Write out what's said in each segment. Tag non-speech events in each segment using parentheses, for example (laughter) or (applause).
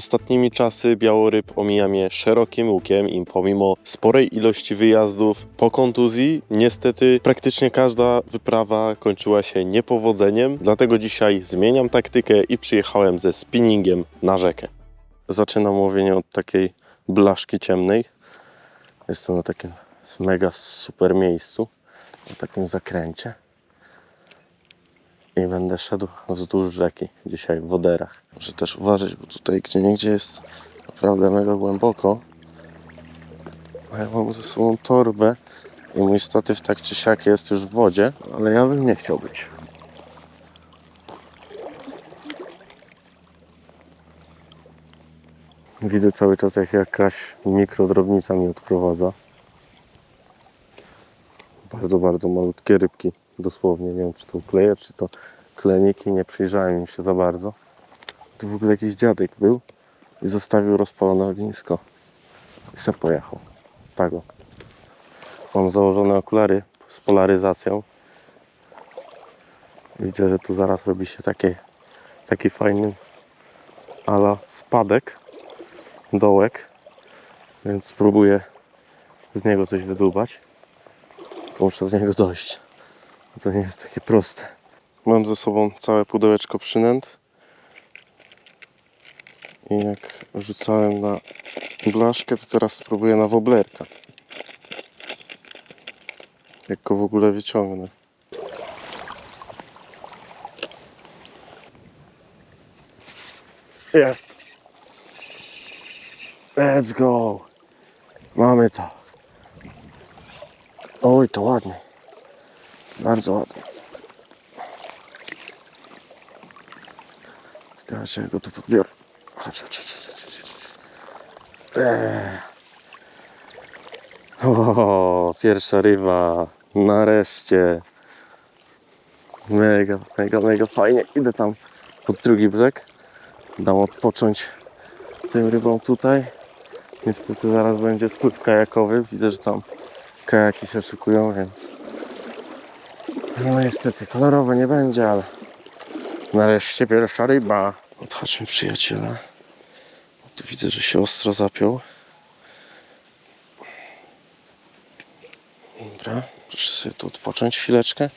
Ostatnimi czasy Białoryb omija mnie szerokim łukiem i pomimo sporej ilości wyjazdów po kontuzji, niestety praktycznie każda wyprawa kończyła się niepowodzeniem, dlatego dzisiaj zmieniam taktykę i przyjechałem ze spinningiem na rzekę. Zaczynam łowienie od takiej blaszki ciemnej. Jestem na takim mega super miejscu, na takim zakręcie. I będę szedł wzdłuż rzeki, dzisiaj w woderach. Muszę też uważać, bo tutaj gdzie niegdzie jest naprawdę mega głęboko. A ja mam ze sobą torbę i mój statyw tak czy siak jest już w wodzie, ale ja bym nie chciał być. Widzę cały czas jak jakaś mikrodrobnica mi odprowadza. Bardzo, bardzo malutkie rybki. Dosłownie, nie wiem czy to ukleje, czy to kleniki, nie przyjrzałem im się za bardzo. Tu w ogóle jakiś dziadek był i zostawił rozpalone ognisko. I se pojechał. Tak o. Mam założone okulary z polaryzacją. Widzę, że tu zaraz robi się takie, taki fajny ala spadek, dołek, więc spróbuję z niego coś wydłubać. Muszę do niego dojść. To nie jest takie proste. Mam ze sobą całe pudełeczko przynęt. I jak rzucałem na blaszkę, to teraz spróbuję na woblerka. Jak go w ogóle wyciągnę. Jest! Let's go! Mamy to. Oj, to ładnie. Bardzo ładnie. Ciekawe, ja go tu podbiorę. Chodź, chodź, chodź, chodź, chodź. Eee. O, pierwsza ryba. Nareszcie. Mega, mega, mega fajnie. Idę tam pod drugi brzeg. Dam odpocząć tym rybom tutaj. Niestety zaraz będzie wpływ kajakowy. Widzę, że tam kajaki się szykują, więc no niestety kolorowo nie będzie, ale nareszcie pierwsza ryba. Odchodźmy przyjaciele. Tu widzę, że się ostro zapiął. Dobra, proszę sobie tu odpocząć chwileczkę.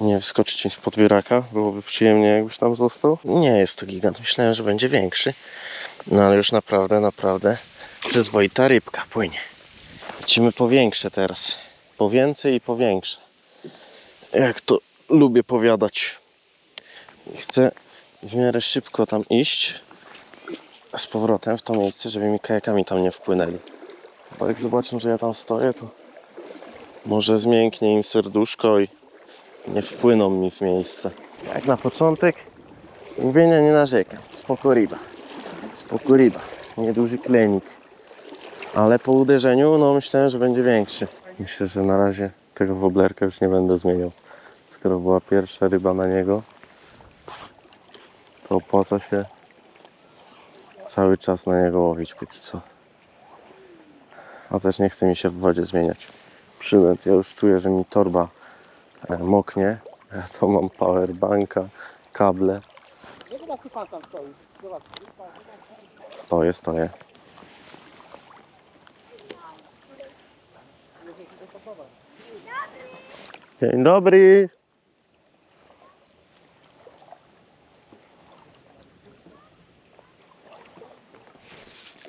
Nie wskoczyć mi z podbieraka, byłoby przyjemnie jakbyś tam został. Nie jest to gigant, myślałem, że będzie większy. No ale już naprawdę, naprawdę przyzwoita rybka płynie. Lecimy po większe teraz. Po więcej i po większe. Jak to lubię powiadać. Chcę w miarę szybko tam iść z powrotem w to miejsce, żeby mi kajakami tam nie wpłynęli. Bo jak zobaczą, że ja tam stoję, to może zmięknie im serduszko i nie wpłyną mi w miejsce. Jak na początek łowienia nie narzekam. Spoko ryba. Spoko ryba. Nieduży klenik. Ale po uderzeniu, no myślałem, że będzie większy. Myślę, że na razie tego woblerka już nie będę zmieniał. Skoro była pierwsza ryba na niego, to opłaca się cały czas na niego łowić póki co. A też nie chce mi się w wodzie zmieniać. Przynęt, ja już czuję, że mi torba e, moknie. Ja to mam powerbanka, kable. No zobacz, tu pan Dzień dobry.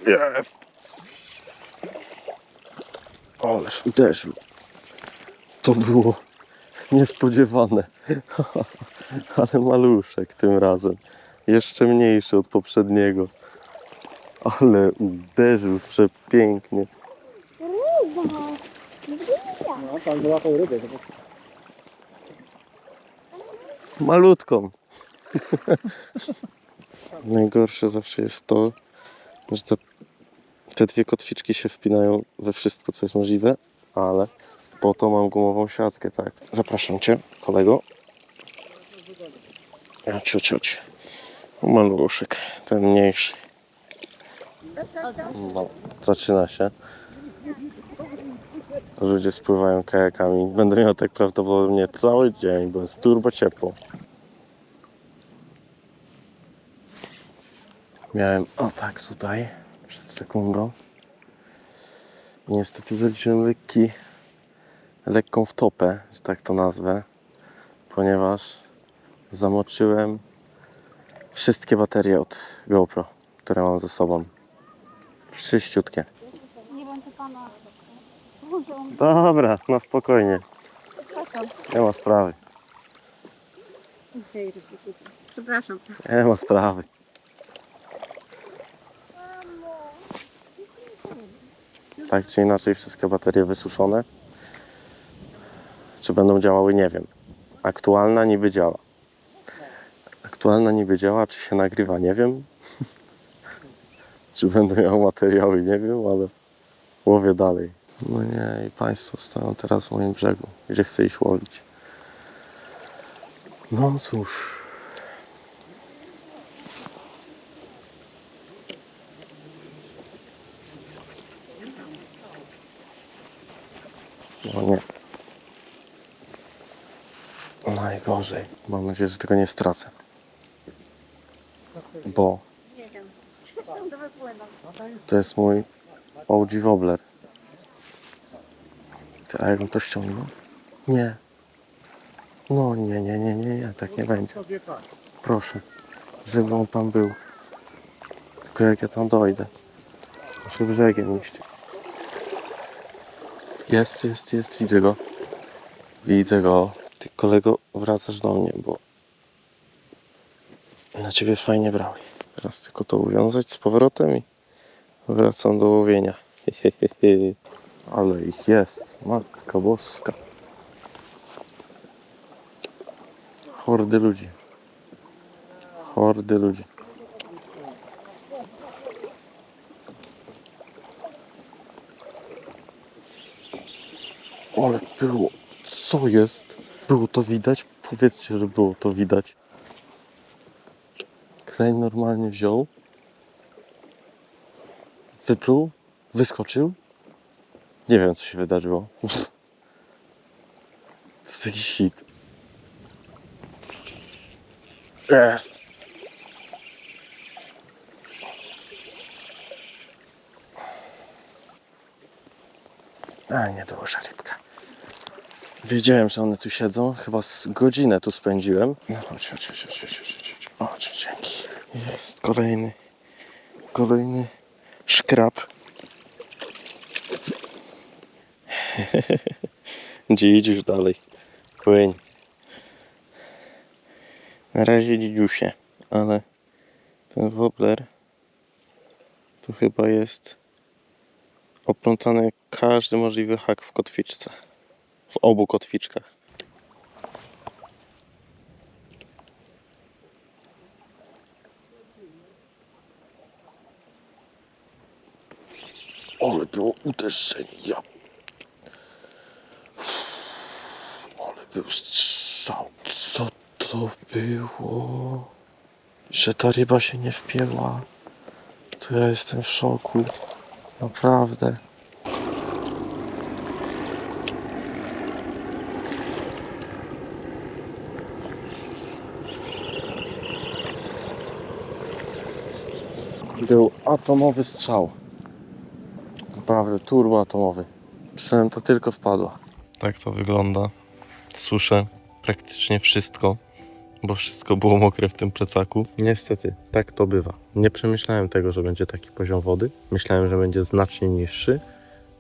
Jest. Ależ uderzył. To było niespodziewane. (laughs) Ale maluszek tym razem. Jeszcze mniejszy od poprzedniego. Ale uderzył przepięknie. No, pan wyłapał rybę. Malutką. (laughs) Najgorsze zawsze jest to, że te, te dwie kotwiczki się wpinają we wszystko, co jest możliwe, ale po to mam gumową siatkę, tak. Zapraszam Cię, kolego. Ciu, ciuć. Maluszek, ten mniejszy. No, zaczyna się. Ludzie spływają kajakami. Będę miał tak prawdopodobnie cały dzień, bo jest turbo ciepło. Miałem o tak tutaj przed sekundą. I niestety zrobiłem lekki, lekką wtopę, że tak to nazwę, ponieważ zamoczyłem wszystkie baterie od GoPro, które mam ze sobą. Wszyściutkie. On Dobra, na spokojnie. przepraszam. Nie ma sprawy. Przepraszam. Nie ma sprawy. Tak czy inaczej, wszystkie baterie wysuszone. Czy będą działały, nie wiem. Aktualna niby działa. Aktualna niby działa, czy się nagrywa, nie wiem. (laughs) czy będę miał materiały, nie wiem, ale łowię dalej. No nie, i Państwo stoją teraz w moim brzegu, gdzie chcę iść łowić. No cóż. No nie. Najgorzej. Mam nadzieję, że tego nie stracę. Bo to jest mój OG Wobbler. Ty, a jak on to ściągnął? Nie. No nie, nie, nie, nie, nie, tak nie będzie. Proszę, żeby on tam był. Tylko jak ja tam dojdę. Muszę brzegiem iść. Jest, jest, jest, widzę go. Widzę go. Ty kolego wracasz do mnie, bo na ciebie fajnie brały. Teraz tylko to uwiązać z powrotem i wracam do łowienia. (laughs) Ale ich jest, matka boska. Hordy ludzi. Hordy ludzi. Ale było. Co jest? Było to widać? Powiedzcie, że było to widać. Klej normalnie wziął. Wypluł. Wyskoczył. Nie wiem, co się wydarzyło. (laughs) To jest jakiś hit. Jest. A nie, duża rybka. Wiedziałem, że one tu siedzą. Chyba z godzinę tu spędziłem. No chodź, chodź, chodź, chodź, chodź, chodź. Chodź, dzięki. Jest kolejny, kolejny szkrab. (laughs) Gdzie idziesz dalej? Płyń. Na razie dzidziusie, ale ten wobbler to chyba jest oplątany każdy możliwy hak w kotwiczce. W obu kotwiczkach. Ale było uderzenie, ja. Ale był strzał. Co to było? Że ta ryba się nie wpięła. To ja jestem w szoku. Naprawdę. Był atomowy strzał. Naprawdę turbo atomowy. Przynęta tylko wpadła. Tak to wygląda. Suszę praktycznie wszystko, bo wszystko było mokre w tym plecaku. Niestety, tak to bywa. Nie przemyślałem tego, że będzie taki poziom wody. Myślałem, że będzie znacznie niższy,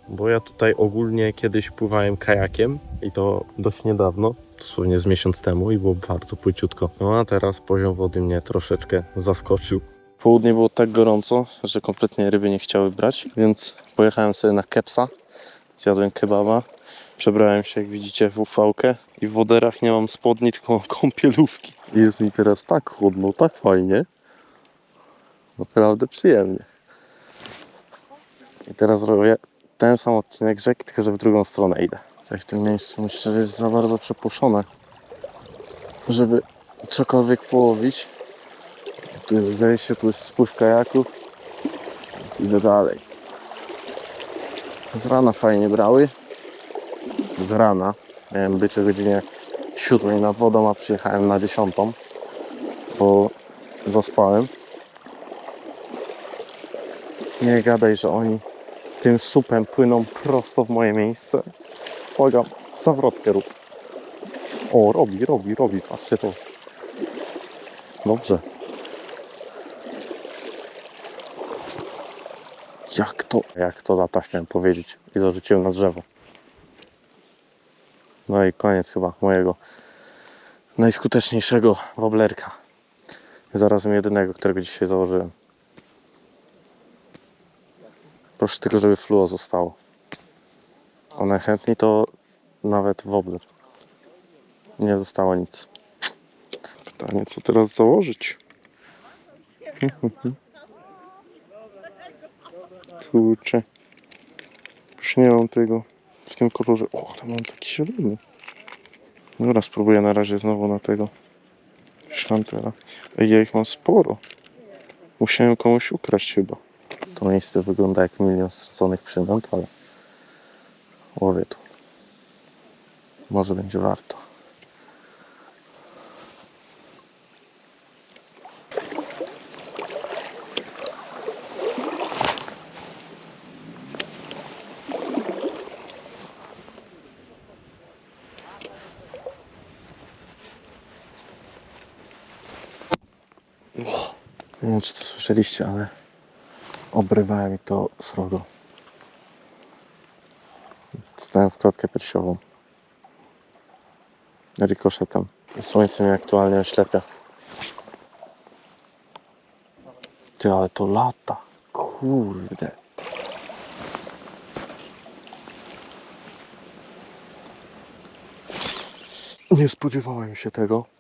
bo ja tutaj ogólnie kiedyś pływałem kajakiem i to dość niedawno, dosłownie z miesiąc temu i było bardzo płyciutko. No a teraz poziom wody mnie troszeczkę zaskoczył. W południe było tak gorąco, że kompletnie ryby nie chciały brać, więc pojechałem sobie na kepsa, zjadłem kebaba, przebrałem się jak widzicie w ufałkę i w woderach nie mam spodni, tylko mam kąpielówki. Jest mi teraz tak chłodno, tak fajnie. Naprawdę przyjemnie. I teraz robię ten sam odcinek rzeki, tylko że w drugą stronę idę. Coś w tym miejscu myślę, że jest za bardzo przepuszczone, żeby cokolwiek połowić. Tu jest zejście, tu jest spływ kajaku, więc idę dalej. Z rana fajnie brały. Z rana. Miałem być o godzinie 7 nad wodą, a przyjechałem na 10, bo zaspałem. Nie gadaj, że oni tym supem płyną prosto w moje miejsce. Uwaga, zawrotkę rób. O, robi, robi, robi, patrzcie to. Dobrze. Jak to? Jak to lata, chciałem powiedzieć. I zarzuciłem na drzewo. No i koniec chyba mojego najskuteczniejszego woblerka. Zarazem jedynego, którego dzisiaj założyłem. Proszę tylko, żeby fluo zostało. A najchętniej to nawet wobler. Nie zostało nic. Pytanie, co teraz założyć? (laughs) Kurczę. Już nie mam tego w tym kolorze. O, ale mam taki zielony. Dobra, spróbuję na razie znowu na tego szantera. Ej, ja ich mam sporo. Musiałem komuś ukraść chyba. To miejsce wygląda jak milion straconych przynęt, ale łowię tu. Może będzie warto. Nie wiem, czy to słyszeliście, ale obrywałem mi to srogo. Stałem w klatkę piersiową. Rikoszetem. Słońce mnie aktualnie oślepia. Ty, ale to lata. Kurde. Nie spodziewałem się tego.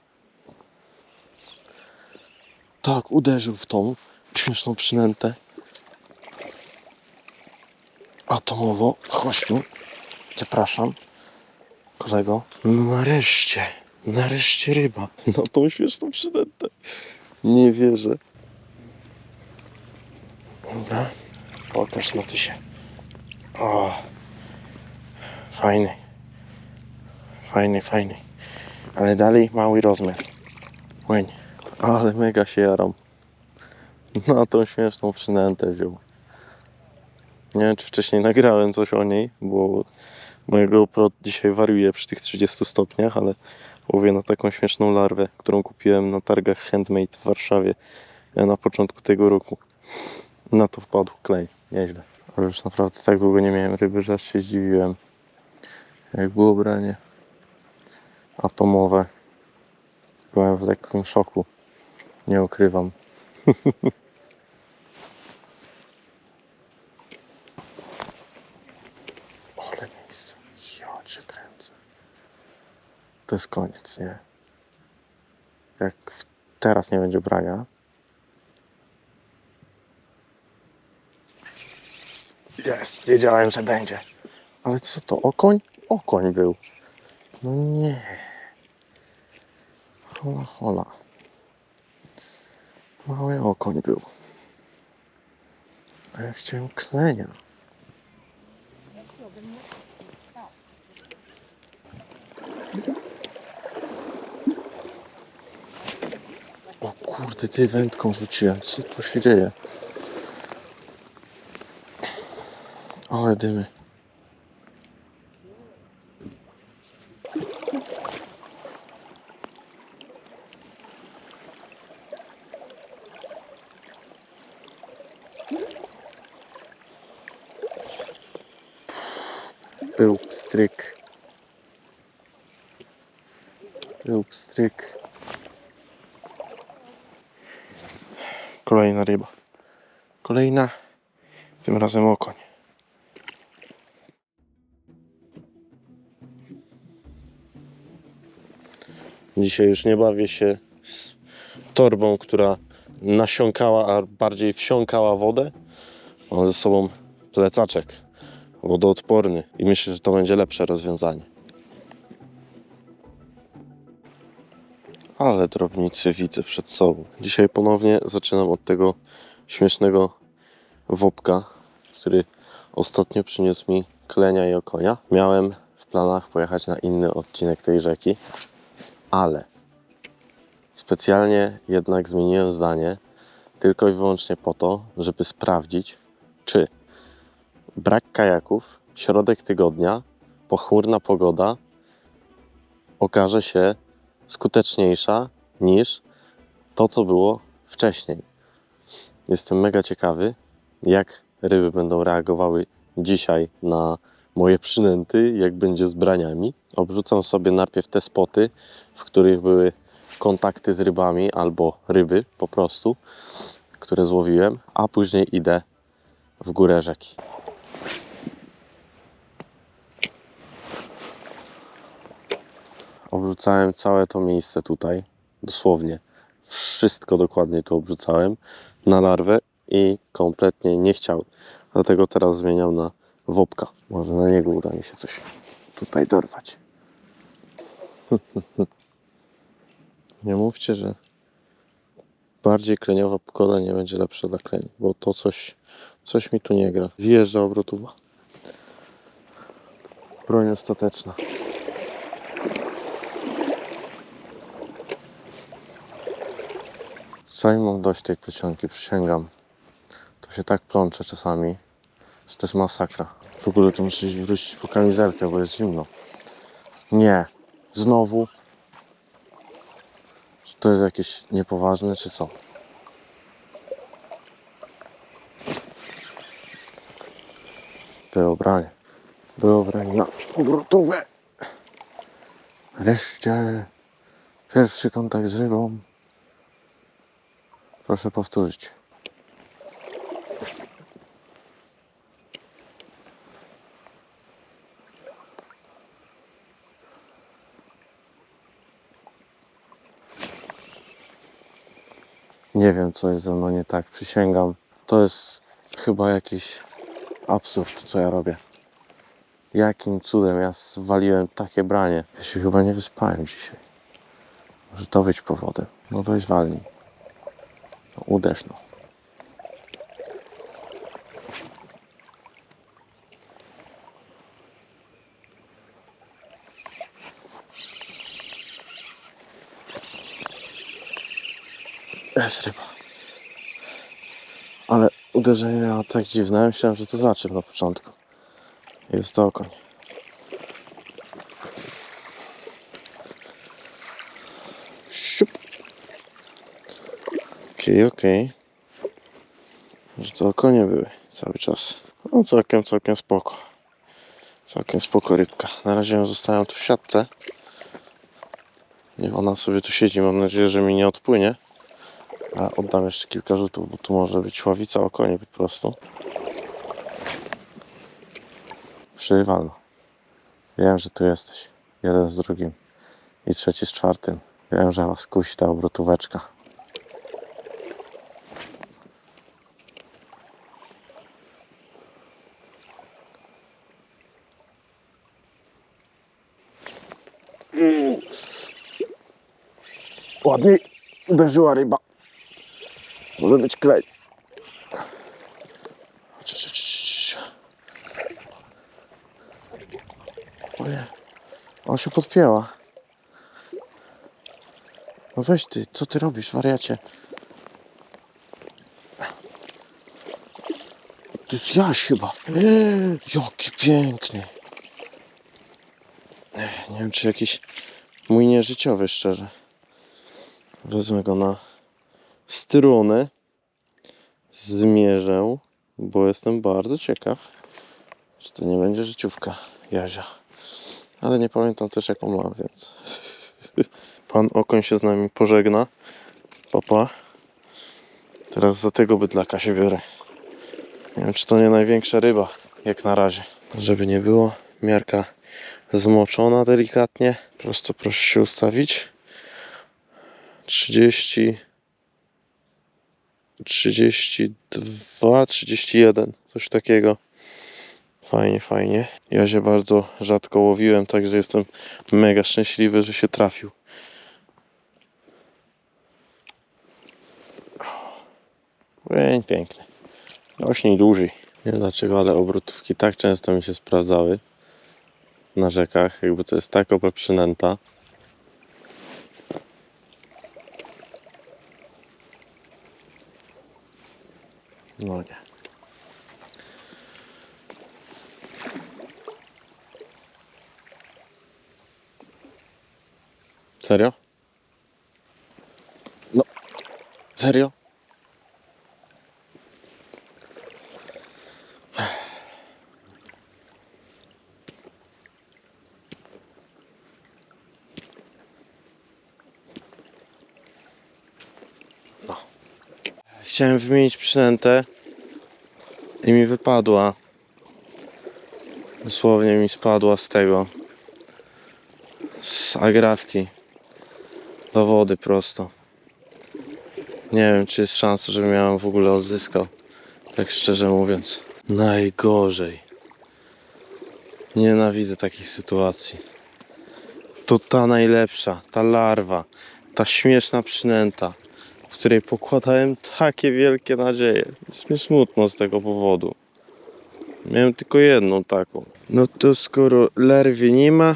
Tak, uderzył w tą śmieszną przynętę. Atomowo. Chodź tu. Zapraszam. Kolego. No nareszcie. Nareszcie ryba. No tą śmieszną przynętę. Nie wierzę. Dobra. Pokaż na ty się. O. Fajny. Fajny, fajny. Ale dalej mały rozmiar. Łeń. Ale mega się jaram. Na tą śmieszną przynętę wziął. Nie wiem, czy wcześniej nagrałem coś o niej, bo mojego GoPro dzisiaj wariuje przy tych 30 stopniach, ale łowię na taką śmieszną larwę, którą kupiłem na targach Handmade w Warszawie e, na początku tego roku. Na to wpadł klej. Nieźle. Ale już naprawdę tak długo nie miałem ryby, że aż się zdziwiłem. Jak było branie atomowe. Byłem w takim szoku. Nie ukrywam. (laughs) Ale miejsce. Ja cię kręcę. To jest koniec, nie? Jak teraz nie będzie brania. Jest, wiedziałem, że będzie. Ale co to? Okoń? Okoń był. No nie. Hola, hola. Mały okoń był. A ja chciałem klenia. O kurde, ty wędką rzuciłem. Co tu się dzieje? Ale dymy. Był pstryk. Był pstryk. Kolejna ryba. Kolejna. Tym razem okoń. Dzisiaj już nie bawię się z torbą, która nasiąkała, a bardziej wsiąkała wodę. Mam ze sobą plecaczek wodoodporny i myślę, że to będzie lepsze rozwiązanie. Ale drobnicy widzę przed sobą. Dzisiaj ponownie zaczynam od tego śmiesznego wopka, który ostatnio przyniósł mi klenia i okonia. Miałem w planach pojechać na inny odcinek tej rzeki, ale specjalnie jednak zmieniłem zdanie tylko i wyłącznie po to, żeby sprawdzić, czy brak kajaków, środek tygodnia, pochmurna pogoda okaże się skuteczniejsza niż to, co było wcześniej. Jestem mega ciekawy, jak ryby będą reagowały dzisiaj na moje przynęty, jak będzie z braniami. Obrzucam sobie najpierw te spoty, w których były kontakty z rybami albo ryby po prostu, które złowiłem, a później idę w górę rzeki. Obrzucałem całe to miejsce tutaj, dosłownie. Wszystko dokładnie tu obrzucałem na larwę i kompletnie nie chciały. Dlatego teraz zmieniam na wopka. Może na niego uda mi się coś tutaj dorwać. (laughs) Nie mówcie, że bardziej kleniowa pogoda nie będzie lepsza dla kleni, bo to coś, coś mi tu nie gra. Wjeżdża obrotowa. Broń ostateczna. Sami mam dość tej plecionki, przysięgam. To się tak plącze czasami, że to jest masakra. W ogóle to muszę wrócić po kamizelkę, bo jest zimno. Nie. Znowu. Czy to jest jakieś niepoważne, czy co? Było branie. Było branie na obrotowe. Wreszcie pierwszy kontakt z rybą. Proszę powtórzyć. Nie wiem, co jest ze mną nie tak, przysięgam. To jest chyba jakiś absurd, co ja robię. Jakim cudem ja zwaliłem takie branie? Ja się chyba nie wyspałem dzisiaj. Może to być powodem. No weź walnij. Uderz no. Jest ryba. Ale uderzenie miało tak dziwne. Myślałem, że to zaczep na początku. Jest to okoń. Okej, okej. Że to okonie były cały czas. No całkiem, całkiem spoko. Całkiem spoko rybka. Na razie ją zostawiam tu w siatce. Niech ona sobie tu siedzi. Mam nadzieję, że mi nie odpłynie. A oddam jeszcze kilka rzutów, bo tu może być ławica okonie po prostu. Przywalno. Wiem, że tu jesteś. Jeden z drugim. I trzeci z czwartym. Wiem, że was kusi ta obrotóweczka. Ładnie uderzyła ryba. Może być klej. Cia, cia, cia, cia. O nie. On się podpięła. No weź ty, co ty robisz, wariacie? To jest Jaś chyba. Eee, jaki piękny. Nie wiem, czy jakiś mój nieżyciowy, szczerze. Wezmę go na stronę. Zmierzę, bo jestem bardzo ciekaw, czy to nie będzie życiówka Jazia. Ale nie pamiętam też jaką mam, więc... (laughs) Pan Okoń się z nami pożegna. Papa. Teraz za tego bydlaka się biorę. Nie wiem, czy to nie największa ryba, jak na razie. Żeby nie było, miarka zmoczona delikatnie. Prosto proszę się ustawić. 30 32, 31, coś takiego. Fajnie, fajnie. Ja się bardzo rzadko łowiłem, także jestem mega szczęśliwy, że się trafił. Piękny, piękny. Rośnij dłużej. Nie wiem dlaczego, ale obrotówki tak często mi się sprawdzały na rzekach, jakby to jest tak OP przynęta. No nie. Serio? No. Serio? Chciałem wymienić przynętę i mi wypadła. Dosłownie mi spadła z tego. Z agrafki do wody prosto. Nie wiem, czy jest szansa, żebym ją w ogóle odzyskał. Tak szczerze mówiąc. Najgorzej. Nienawidzę takich sytuacji. To ta najlepsza, ta larwa, ta śmieszna przynęta, w której pokładałem takie wielkie nadzieje. Jest mi smutno z tego powodu. Miałem tylko jedną taką. No to skoro larwy nie ma,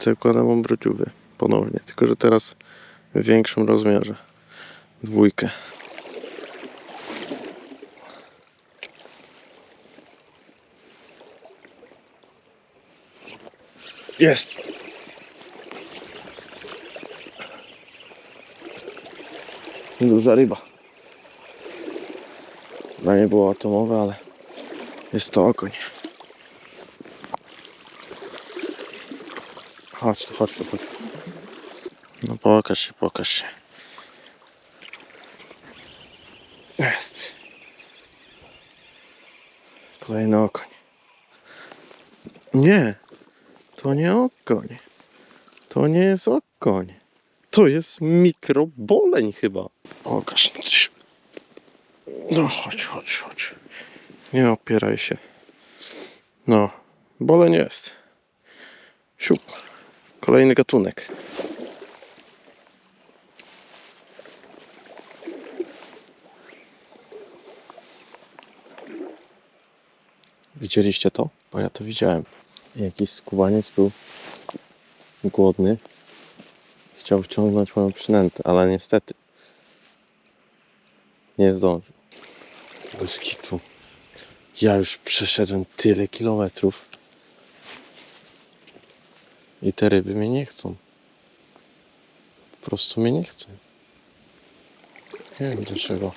zakładam obrociówy ponownie. Tylko, że teraz w większym rozmiarze. Dwójkę. Jest! Duża ryba. Chyba nie było atomowe, ale jest to okoń. Chodź tu, chodź tu, chodź. No pokaż się, pokaż się. Jest. Kolejny okoń. Nie, to nie okoń. To nie jest okoń. To jest mikroboleń chyba. Pokaż no coś. No chodź, chodź, chodź. Nie opieraj się. No, boleń jest. Siup. Kolejny gatunek. Widzieliście to? Bo ja to widziałem. Jakiś skubaniec był głodny. Chciał wciągnąć moją przynętę, ale niestety nie zdążył. Bez kitu. Ja już przeszedłem tyle kilometrów. I te ryby mnie nie chcą. Po prostu mnie nie chcą. Nie wiem dlaczego.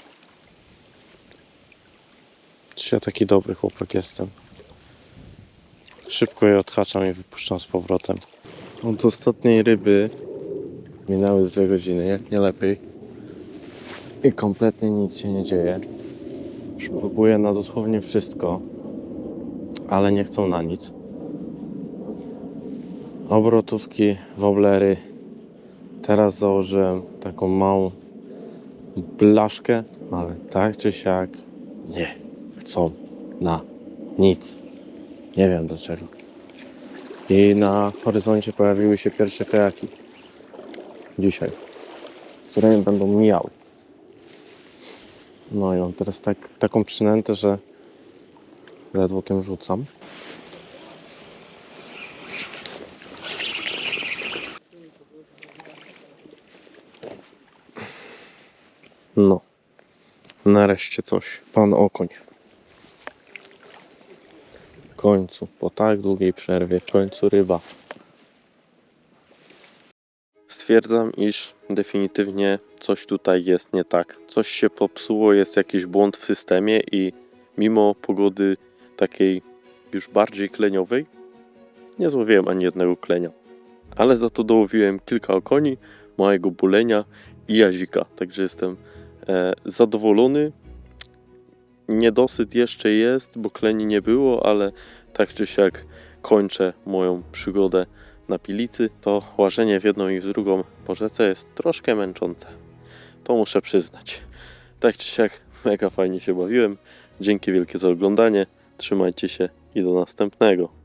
Czy ja taki dobry chłopak jestem? Szybko je odhaczam i wypuszczam z powrotem. Od ostatniej ryby minęły z dwie godziny, jak nie lepiej. I kompletnie nic się nie dzieje. Próbuję na dosłownie wszystko, ale nie chcą na nic. Obrotówki, woblery. Teraz założyłem taką małą blaszkę, ale tak czy siak nie chcą na nic. Nie wiem dlaczego. I na horyzoncie pojawiły się pierwsze kajaki. Dzisiaj. Które mnie będą mijały. No i mam teraz tak, taką przynętę, że ledwo tym rzucam. No. Nareszcie coś. Pan okoń. W końcu, po tak długiej przerwie, w końcu ryba. Stwierdzam, iż definitywnie coś tutaj jest nie tak. Coś się popsuło, jest jakiś błąd w systemie i mimo pogody takiej już bardziej kleniowej, nie złowiłem ani jednego klenia. Ale za to dołowiłem kilka okoni, małego bulenia i jazika. Także jestem e, zadowolony. Niedosyt jeszcze jest, bo kleni nie było, ale tak czy siak kończę moją przygodę na pilicy, to łażenie w jedną i w drugą po rzece jest troszkę męczące. To muszę przyznać. Tak czy siak, mega fajnie się bawiłem. Dzięki wielkie za oglądanie. Trzymajcie się i do następnego.